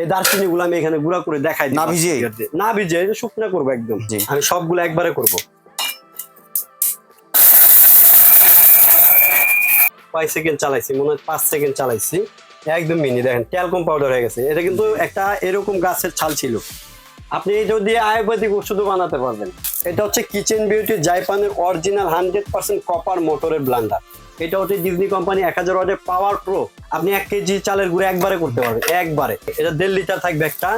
এই দারচিনি গুলো আমি এখানে গুঁড়া করে দেখাই না ভিজে না ভিজে শুকনা করব একদম। আমি সবগুলো একবারে করব। কয় সেকেন্ড চালাইছি মনে হয় পাঁচ সেকেন্ড চালাইছি। একদম মিনি দেখেন ট্যালকম পাউডার হয়ে গেছে। এটা কিন্তু একটা এরকম গাছের ছাল ছিল। আপনি দিয়ে আয়ুর্বেদিক ওষুধও বানাতে পারবেন। এটা হচ্ছে কিচেন বিউটি জাইপানের অরিজিনাল হান্ড্রেড পার্সেন্ট কপার মোটরের ব্লান্ডার এটা হচ্ছে ডিজনি কোম্পানি এক হাজার ওয়াটের পাওয়ার প্রো আপনি এক কেজি চালের গুঁড়ো একবারে করতে পারবেন, একবারে। এটা দেড় লিটার থাকবে একটা,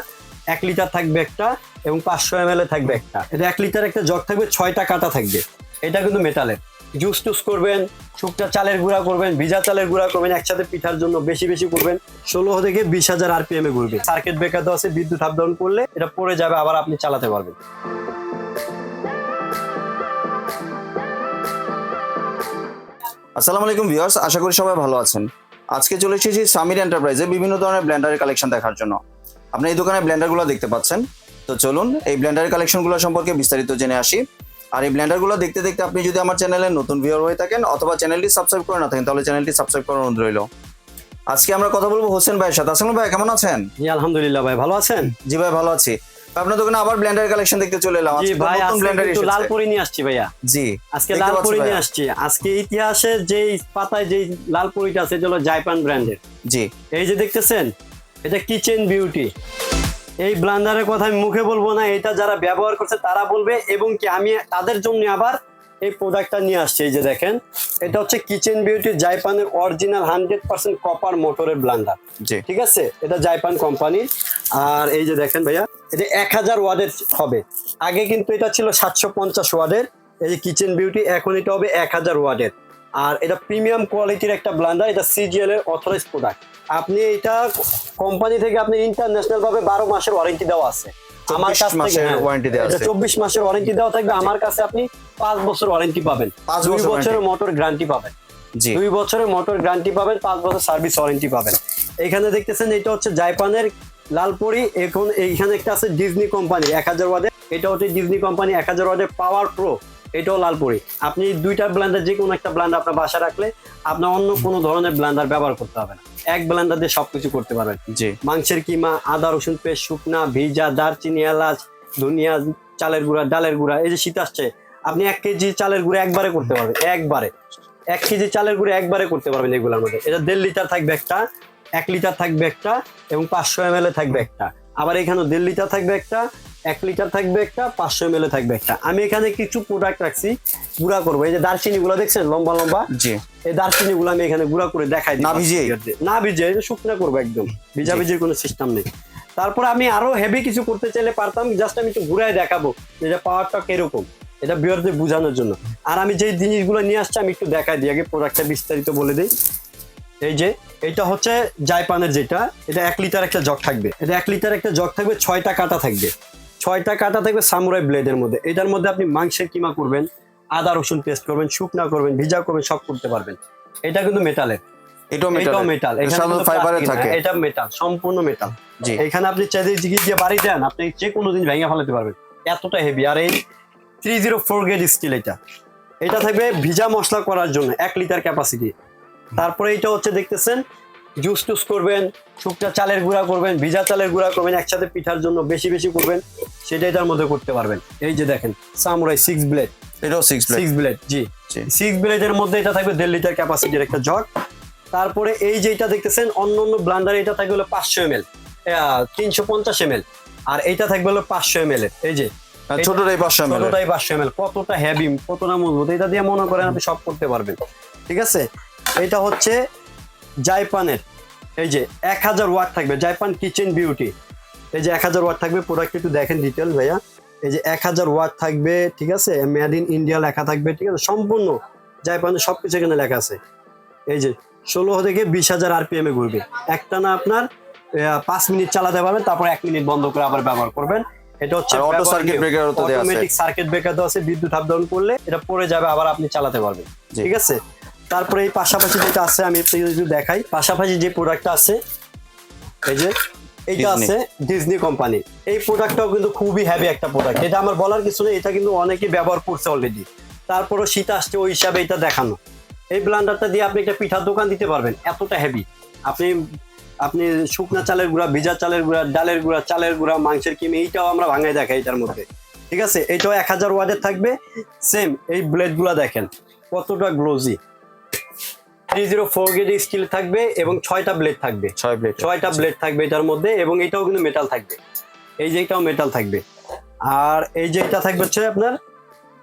এক লিটার থাকবে একটা এবং পাঁচশো এম থাকবে একটা। এটা এক লিটার একটা জগ থাকবে, ছয়টা কাটা থাকবে। এটা কিন্তু মেটালের জুস টুস করবেন, শুকনা চালের গুঁড়া করবেন, ভিজা চালের গুঁড়া করবেন, একসাথে পিঠার জন্য বেশি বেশি করবেন। ষোলো থেকে বিশ হাজার আরপিএম এ ঘুরবে। সার্কিট ব্রেকার তো আছে, বিদ্যুৎ ডাউন করলে এটা পড়ে যাবে, আবার আপনি চালাতে পারবেন। আসসালামু আলাইকুম ভিউয়ার্স, আশা করি সবাই ভালো আছেন। আজকে চলে এসেছি সামির এন্টারপ্রাইজে বিভিন্ন ধরনের ব্লেন্ডারের কালেকশন দেখার জন্য। আপনি এই দোকানে ব্লেন্ডারগুলো দেখতে পাচ্ছেন। তো চলুন, এই ব্লেন্ডারের কালেকশনগুলো সম্পর্কে বিস্তারিত জেনে আসি। আর এই ব্লেন্ডারগুলো দেখতে দেখতে আপনি যদি আমার চ্যানেলে নতুন ভিউয়ার হয়ে থাকেন অথবা চ্যানেলটি সাবস্ক্রাইব করে না থাকেন তাহলে চ্যানেলটি সাবস্ক্রাইব করার অনুরোধ রইল। আজকে আমরা কথা বলব হোসেন ভাইয়ের সাথে। আসসালাম ভাই কেমন আছেন? জি আলহামদুলিল্লাহ ভাই ভালো আছেন? জি ভাই ভালো আছি। আপনার দোকানে আবার ব্লেন্ডারের কালেকশন দেখতে চলে এলাম। জি ভাই নতুন ব্লেন্ডার লাল এসেছে। পরি নিয়ে আসছি ভাইয়া। জি আজকে লাল পরি নিয়ে আসছি। আজকে ইতিহাসে যে পাতায় যে লাল পরিটা আছে এটা হলো জাইপান ব্র্যান্ডের। জি। এই যে দেখতেছেন এটা কিচেন বিউটি। এই ব্লান্ডারের কথা আমি মুখে বলব না এটা যারা ব্যবহার করছে তারা বলবে এবং কি আমি তাদের জন্য আবার এই প্রোডাক্টটা নিয়ে আসছি। এই যে দেখেন এটা হচ্ছে কিচেন বিউটি জাইপানের অরিজিনাল হান্ড্রেড পার্সেন্ট কপার মোটরের ব্লান্ডার। ঠিক আছে? এটা জাইপান কোম্পানির আর এই যে দেখেন ভাইয়া এটা এক হাজার ওয়ার্ডের হবে। আগে কিন্তু এটা ছিল সাতশো পঞ্চাশ ওয়ার্ডের এই যে কিচেন বিউটি এখন এটা হবে এক হাজার ওয়ার্ডের আর এটা প্রিমিয়াম কোয়ালিটির একটা ব্লান্ডার এটা সিজিএল এর অথরাইজ প্রোডাক্ট আপনি এটা কোম্পানি থেকে আপনি ইন্টারন্যাশনাল ভাবে বারো মাসের ওয়ারেন্টি দেওয়া আছে। আমার 24 কাছ থেকে মাসের হ্যাঁ, দেওয়া আছে। চব্বিশ মাসের ওয়ারেন্টি দেওয়া থাকবে আমার কাছে আপনি পাঁচ বছর ওয়ারেন্টি পাবেন। পাঁচ দুই বছর বছরের মোটর গ্যারান্টি পাবেন। জি। দুই বছরের মোটর গ্যারান্টি পাবেন পাঁচ বছর সার্ভিস ওয়ারেন্টি পাবেন। এখানে দেখতেছেন এটা হচ্ছে জাইপানের লালপরি। এখন এইখানে একটা আছে ডিজনি কোম্পানি এক হাজার ওয়ার্ডের এটা হচ্ছে ডিজনি কোম্পানি এক হাজার ওয়ার্ডের পাওয়ার প্রো এটাও লালপরি। আপনি দুইটা ব্লান্ডার যে কোনো একটা ব্লান্ডার আপনার বাসা রাখলে আপনার অন্য কোনো ধরনের ব্লান্ডার ব্যবহার করতে হবে না। এক ব্লান্ডার দিয়ে সবকিছু করতে পারবেন। জি। মাংসের কিমা আদা রসুন পেস্ট শুকনা ভিজা দারচিনি এলাচ ধনিয়া চালের গুঁড়া ডালের গুঁড়া এই যে শীত আসছে আপনি এক কেজি চালের গুঁড়া একবারে করতে পারবেন একবারে। এক কেজি চালের গুঁড়া একবারে করতে পারবেন এগুলোর মধ্যে। এটা দেড় লিটার থাকবে একটা এক লিটার থাকবে একটা এবং পাঁচশো এম থাকবে একটা। আবার এখানে দেড় লিটার থাকবে একটা এক লিটার থাকবে একটা পাঁচশো এম থাকবে একটা। আমি এখানে কিছু প্রোডাক্ট রাখছি গুঁড়া করব। এই যে দারচিনি গুলো দেখছেন? লম্বা লম্বা? জি। এই দারচিনি গুলো আমি এখানে গুঁড়া করে দেখাই না ভিজিয়ে? না এটা শুকনা করব একদম। ভিজা ভিজির কোনো সিস্টেম নেই। তারপর আমি আরও হেভি কিছু করতে চাইলে পারতাম জাস্ট আমি একটু ঘুরায় দেখাবো যে এটা পাওয়ারটা কীরকম। এটা বিয়ারদের বোঝানোর জন্য। আর আমি যে জিনিসগুলো নিয়ে আসছি আমি একটু দেখাই দিই আগে প্রোডাক্টটা বিস্তারিত বলে দিই। এই যে এটা হচ্ছে জাইপানের যেটা এটা এক লিটার একটা জগ থাকবে। এটা এক লিটার একটা জগ থাকবে ছয়টা কাটা থাকবে। ছয়টা কাটা থাকবে সামুরাই ব্লেডের মধ্যে। এটার মধ্যে আপনি মাংসের কিমা করবেন আদা রসুন পেস্ট করবেন শুকনা করবেন ভিজা করবেন সব করতে পারবেন। এটা কিন্তু মেটালের এটাও মেটাল এটাও মেটাল ফাইবারে থাকে। এটা মেটাল সম্পূর্ণ মেটাল জি। এখানে আপনি চাইলে জিগি দিয়ে বাড়ি দেন আপনি যে কোনো দিন ভেঙে ফেলাতে পারবেন। এতটা হেভি আর এই থ্রি জিরো ফোর স্টিল এটা। এটা থাকবে ভিজা মশলা করার জন্য এক লিটার ক্যাপাসিটি তারপরে এটা হচ্ছে দেখতেছেন জুস টুস করবেন শুকনা চালের গুঁড়া করবেন ভিজা চালের গুঁড়া করবেন একসাথে পিঠার জন্য বেশি বেশি করবেন সেটা এটার মধ্যে করতে পারবেন। এই যে দেখেন সামুরাই সিক্স ব্লেড এটাও সিক্স সিক্স ব্লেড জি। সিক্স ব্লেডের মধ্যে এটা থাকবে দেড় লিটার ক্যাপাসিটির একটা জগ। তারপরে এই যে এটা দেখতেছেন অন্য অন্য ব্লান্ডার এটা থাকবে হলো পাঁচশো এম এল তিনশো পঞ্চাশ এম এল আর এইটা থাকবে হলো পাঁচশো এম এর এই যে। ছোটটাই পাঁচশো এম ছোটটাই পাঁচশো এম কতটা হেভি কতটা মজবুত এটা দিয়ে মনে করেন আপনি সব করতে পারবেন ঠিক আছে? এটা হচ্ছে জাইপানের এই যে এক হাজার ওয়াট থাকবে জাইপান কিচেন বিউটি। এই যে এক হাজার ওয়াট থাকবে প্রোডাক্ট একটু দেখেন ডিটেল ভাইয়া। এই যে এক হাজার ওয়াট থাকবে ঠিক আছে? মেড ইন ইন্ডিয়া লেখা থাকবে ঠিক আছে? সম্পূর্ণ জাইপানের সবকিছু এখানে লেখা আছে। এই যে ষোলো থেকে বিশ হাজার আরপিএম এ ঘুরবে। একটা না আপনার পাঁচ মিনিট চালাতে পারবেন তারপর এক মিনিট বন্ধ করে আবার ব্যবহার করবেন। এটা হচ্ছে তো দেয়া আছে। অটোমেটিক সার্কিট ব্রেকার দেওয়া আছে বিদ্যুৎ আপ ডাউন করলে এটা পড়ে যাবে আবার আপনি চালাতে পারবেন। ঠিক আছে? তারপরে এই পাশাপাশি যেটা আছে আমি একটু দেখাই পাশাপাশি যে প্রোডাক্টটা আছে এই যে এইটা আছে ডিজনি কোম্পানি এই প্রোডাক্টটাও কিন্তু খুবই হ্যাভি একটা প্রোডাক্ট এটা আমার বলার কিছু নেই এটা কিন্তু অনেকেই ব্যবহার করছে অলরেডি তারপরও শীত আসছে ওই হিসাবে এটা দেখানো। এই ব্লান্ডারটা দিয়ে আপনি একটা পিঠার দোকান দিতে পারবেন এতটা হেভি আপনি আপনি শুকনা চালের গুঁড়া ভিজা চালের গুঁড়া ডালের গুঁড়া চালের গুঁড়া মাংসের কিমি এইটাও আমরা ভাঙাই দেখাই এটার মধ্যে। ঠিক আছে? এটাও এক হাজার ওয়ার্ডের থাকবে। সেম এই ব্লেডগুলা দেখেন কতটা glossy three zero four gauge steel থাকবে এবং ছয়টা ব্লেড থাকবে। ছয় প্লেট ছয়টা ব্লেড থাকবে এটার মধ্যে এবং এটাও কিন্তু মেটাল থাকবে। এই যে এটাও মেটাল থাকবে। আর এই যে এটা থাকবে হচ্ছে আপনার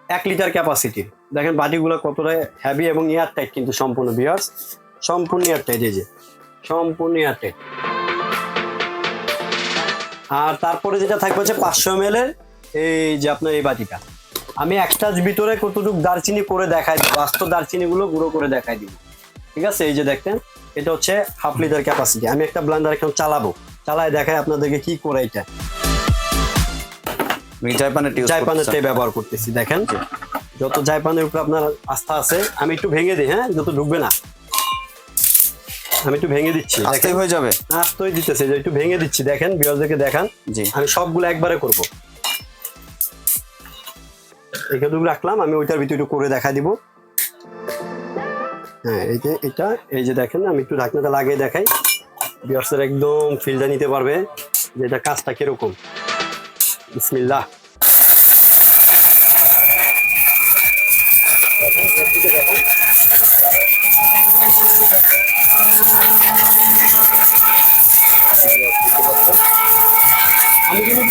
এক লিটার ক্যাপাসিটি দেখেন বাটিগুলো কতটা হ্যাভি এবং এয়ার টাইট কিন্তু সম্পূর্ণ বিয়ার্স সম্পূর্ণ এয়ার টাইট এই যে। সম্পূর্ণ এয়ার টাইট আর তারপরে যেটা থাকবে হচ্ছে পাঁচশো এম এর এই যে আপনার এই বাটিটা। আমি একটার ভিতরে কতটুকু দারচিনি করে দেখাই দিব? আস্ত দারচিনি গুলো গুঁড়ো করে দেখাই দিব। ঠিক আছে? এই যে দেখতেন এটা হচ্ছে হাফ লিটার ক্যাপাসিটি আমি একটা ব্লান্ডার এখন চালাবো। চালায় দেখাই আপনাদেরকে কি করে এটা। জাইপানেরটাই ব্যবহার করতেছি দেখেন। যত জাইপানের উপর আপনার আস্থা আছে আমি একটু ভেঙে দিই হ্যাঁ? যত ঢুকবে না। আমি একটু ভেঙে দিচ্ছি দেখেন। হয়ে যাবে। আস্তই দিতেছে যে একটু ভেঙে দিচ্ছি দেখেন বিয়ারদেরকে দেখান। জি। আমি সবগুলো একবারে করব। এখানে রাখলাম আমি ওইটার ভিতরে একটু করে দেখা দিব। হ্যাঁ এই যে এটা, এই যে দেখেন, আমি একটু ঢাকনাটা লাগিয়ে দেখাই। বিয়ার্সের একদম ফিল্ডটা নিতে পারবে যে এটা কাজটা কীরকম। বিসমিল্লাহ। আমি কিন্তু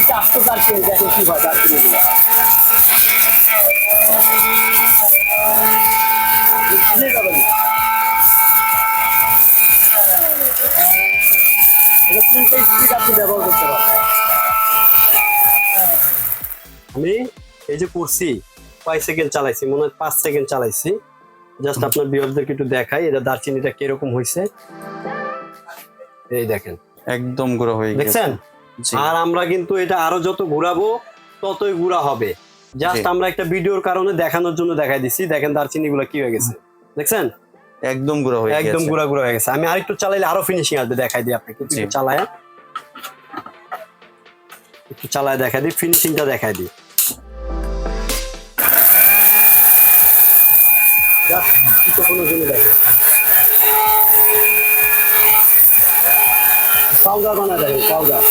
তিনটে স্পিড আপনি ব্যবহার করতে পারেন আমি এই যে করছি কয় সেকেন্ড চালাইছি মনে হয় পাঁচ সেকেন্ড চালাইছি। জাস্ট আপনার একটু দেখাই এটা দারচিনিটা কীরকম হয়েছে এই দেখেন। একদম গুঁড়ো হয়ে গেছে। দেখছেন? আর আমরা কিন্তু এটা আরও যত ঘুরাবো ততই ঘুরা হবে। জাস্ট আমরা একটা ভিডিওর কারণে দেখানোর জন্য দেখাই দিচ্ছি দেখেন দারচিনি গুলো কি হয়ে গেছে। দেখছেন? একদম গুঁড়ো হয়ে একদম গুঁড়া গুঁড়া হয়ে গেছে। আমি আরেকটু চালাইলে আরও ফিনিশিং আসবে দেখাই দিই আপনাকে। একটু। চালায়। একটু চালায় দেখাই দিই ফিনিশিংটা দেখাই দিই। পাউডার বানা দেখেন পাউডার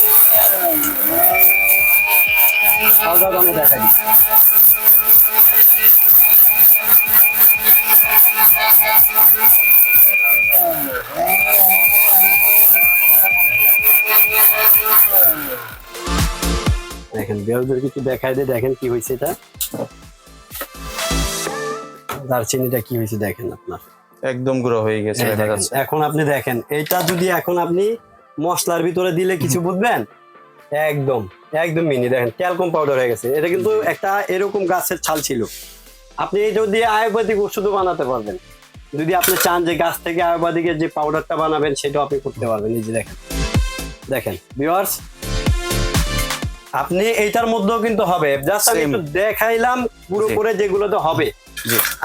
পাউডার বানা দেখাই দিই। দেখেন বিয়ারদের কিছু দেখাই দিয়ে দেখেন কি হয়েছে এটা। দারচিনিটা কি হয়েছে দেখেন আপনার। একদম গুঁড়ো হয়ে গেছে এখন আপনি দেখেন এটা যদি এখন আপনি মশলার ভিতরে দিলে কিছু বুঝবেন? একদম একদম মিনি দেখেন ট্যালকম পাউডার হয়ে গেছে। এটা কিন্তু একটা এরকম গাছের ছাল ছিল। আপনি এটা দিয়ে আয়ুর্বেদিক ওষুধও বানাতে পারবেন। যদি আপনি চান যে গাছ থেকে আয়ুর্বেদিকের যে পাউডারটা বানাবেন সেটাও আপনি করতে পারবেন। এই যে দেখেন। দেখেন ভিউয়ার্স আপনি এইটার মধ্যেও কিন্তু হবে। জাস্ট আমি একটু দেখাইলাম পুরো করে যেগুলো তো হবে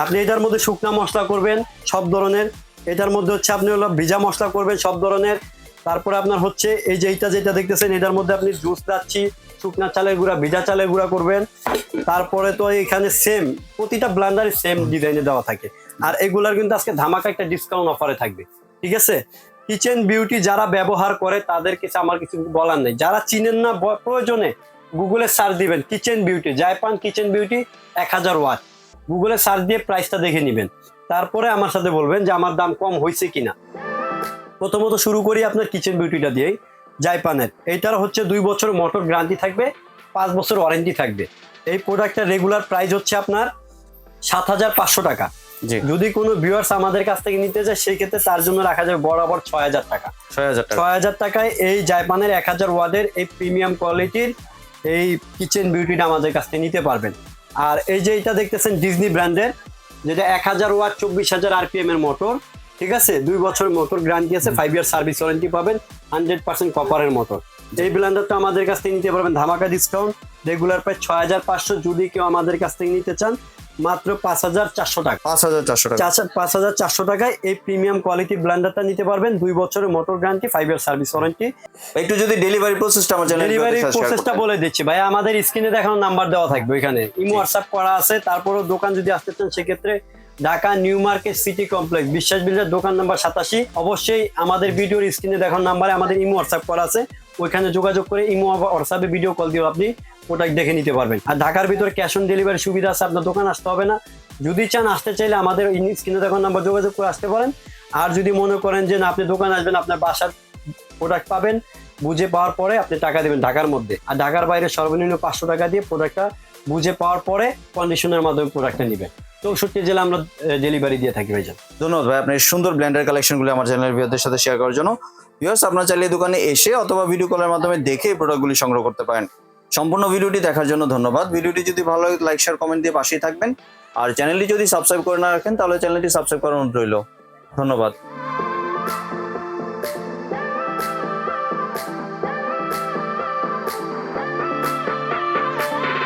আপনি এটার মধ্যে শুকনা মশলা করবেন সব ধরনের। এটার মধ্যে হচ্ছে আপনি হলো ভিজা মশলা করবেন সব ধরনের। তারপরে আপনার হচ্ছে এই যে এইটা যেটা দেখতেছেন এটার মধ্যে আপনি জুস যাচ্ছি শুকনা চালের গুঁড়া, ভিজা চালের গুঁড়া করবেন। তারপরে তো এখানে সেম প্রতিটা ব্লান্ডারে সেম ডিজাইনে দেওয়া থাকে। আর এগুলার কিন্তু আজকে ধামাকা একটা ডিসকাউন্ট অফারে থাকবে। ঠিক আছে? কিচেন বিউটি যারা ব্যবহার করে, তাদের কিছু আমার কিছু বলার নেই। যারা চিনেন না প্রয়োজনে গুগলে সার্চ দিবেন kitchen beauty Japan kitchen beauty এক হাজার ওয়াট গুগলে সার্চ দিয়ে প্রাইসটা দেখে নেবেন। তারপরে আমার সাথে বলবেন যে আমার দাম কম হয়েছে কিনা। প্রথমত শুরু করি আপনার কিচেন বিউটিটা দিয়েই। জাইপানের। এইটার হচ্ছে দুই বছর মোটর গ্যারান্টি থাকবে পাঁচ বছর ওয়ারেন্টি থাকবে। এই প্রোডাক্টের রেগুলার প্রাইস হচ্ছে আপনার সাত হাজার পাঁচশো টাকা। যদি কোনো ভিউয়ার্স আমাদের কাছ থেকে নিতে যায় সেই ক্ষেত্রে তার জন্য রাখা যাবে বরাবর ছয় হাজার টাকা। ছয় হাজার ছয় হাজার টাকায় এই জাইপানের এক হাজার ওয়ার্ডের এই প্রিমিয়াম কোয়ালিটির এই কিচেন বিউটিটা আমাদের কাছ থেকে নিতে পারবেন। আর এই যে এটা দেখতেছেন ডিজনি ব্র্যান্ডের যেটা এক হাজার ওয়াট চব্বিশ হাজার আরপিএম এর মোটর। ঠিক আছে? দুই বছর মোটর গ্যারান্টি আছে ফাইভ ইয়ার সার্ভিস ওয়ারেন্টি পাবেন হান্ড্রেড পার্সেন্ট কপারের মোটর এই ব্লেন্ডারটা আমাদের কাছ থেকে নিতে পারবেন ধামাকা ডিসকাউন্ট রেগুলার প্রায় ছয় হাজার পাঁচশো যদি কেউ আমাদের কাছ থেকে নিতে চান মাত্র পাঁচ হাজার চারশো টাকা। পাঁচ হাজার চারশো টাকা। পাঁচ হাজার চারশো টাকায় এই প্রিমিয়াম কোয়ালিটি ব্লেন্ডারটা নিতে পারবেন দুই বছরের motor guarantee five year service warranty একটু যদি ডেলিভারি প্রসেসটা আমার ডেলিভারি প্রসেসটা বলে দিচ্ছি ভাই আমাদের স্ক্রিনে দেখানো নাম্বার দেওয়া থাকবে ওইখানে। ইমো হোয়াটসঅ্যাপ করা আছে তারপরেও দোকান যদি আসতে চান সেক্ষেত্রে Dhaka new market city complex, Biswas builder, দোকান নাম্বার সাতাশি। অবশ্যই আমাদের ভিডিওর স্ক্রিনে দেখার নাম্বারে আমাদের ইমো হোয়াটসঅ্যাপ করা আছে। ওইখানে যোগাযোগ করে ইমো হোয়াটসঅ্যাপে ভিডিও কল দিয়ে আপনি প্রোডাক্ট দেখে নিতে পারবেন। আর ঢাকার ভিতরে ক্যাশ অন ডেলিভারি সুবিধা আছে, আপনার দোকান আসতে হবে না। যদি চান আসতে চাইলে আমাদের স্ক্রিনে দেখার নাম্বার যোগাযোগ করে আসতে পারেন। আর যদি মনে করেন যে না, আপনি দোকান আসবেন, আপনার বাসার প্রোডাক্ট পাবেন, বুঝে পাওয়ার পরে আপনি টাকা দেবেন ঢাকার মধ্যে। আর ঢাকার বাইরে সর্বনিম্ন পাঁচশো টাকা দিয়ে প্রোডাক্টটা বুঝে পাওয়ার পরে কন্ডিশনের মাধ্যমে প্রোডাক্টটা নেবেন। চৌষট্টি জেলা আমরা ডেলিভারি দিয়ে থাকি ভাইজান। ধন্যবাদ ভাই আপনার সুন্দর ব্লেন্ডার কালেকশনগুলো আমার চ্যানেলের ভিউয়ারদের সাথে শেয়ার করার জন্য। ভিউয়ার্স আপনার চাইলে দোকানে এসে অথবা ভিডিও কলের মাধ্যমে দেখে প্রোডাক্টগুলি সংগ্রহ করতে পারেন। সম্পূর্ণ ভিডিওটি দেখার জন্য ধন্যবাদ। ভিডিওটি যদি ভালো লাগে লাইক শেয়ার কমেন্ট দিয়ে পাশেই থাকবেন। আর চ্যানেলটি যদি সাবস্ক্রাইব করে না রাখেন, তাহলে চ্যানেলটি সাবস্ক্রাইব করার অনুরোধ রইল। ধন্যবাদ।